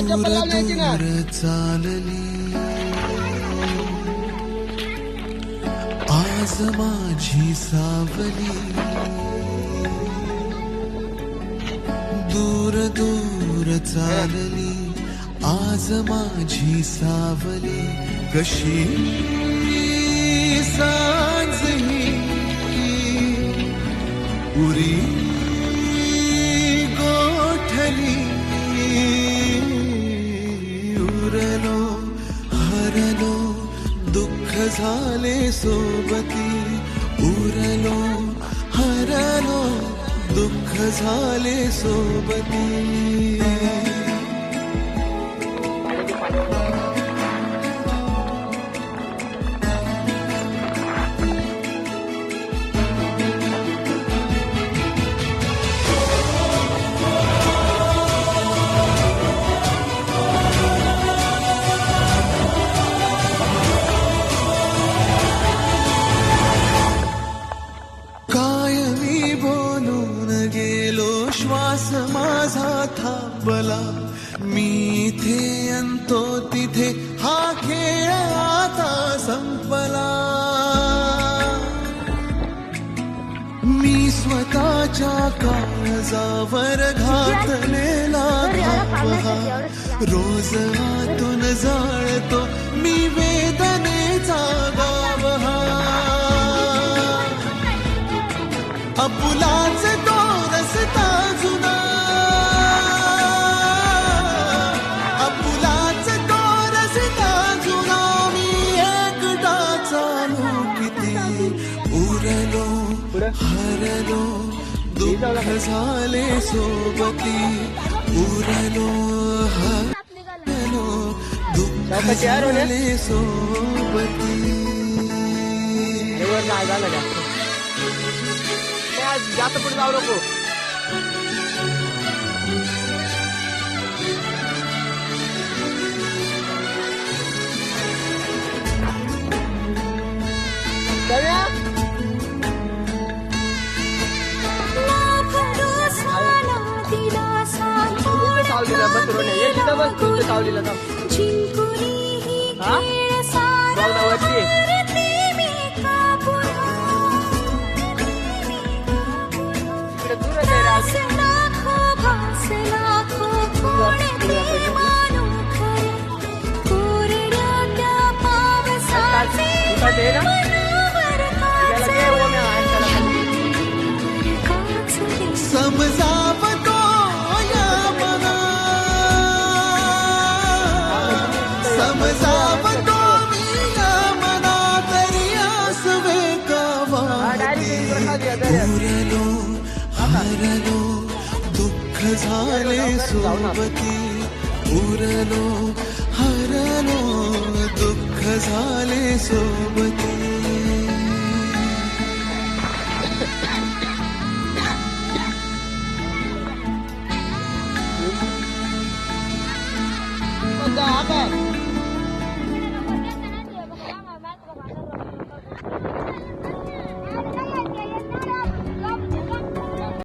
दूर चालली आज माझी सावली. दूर दूर चालली. आज माझी सावली. कशी सांज ही उरी झाले सोबती उरलो हरलो दुःख झाले सोबती. श्वास माझा थांबला. मी इथे अंतो तिथे हा खेळ आता संपला. मी स्वतःच्या काळजावर घातलेला हा रोज आतून जाळतो मी वेदनेचा गाव हा अपुलाच हरलो दुःख झाले सोबती उरलो हरलो दुःख झाले सोबती. जास्त. पुढे जाऊ नको. सावलीला. हा? जाऊ दे वरती. झाले सोबती उरलो हरलो दुःख झाले सोबती.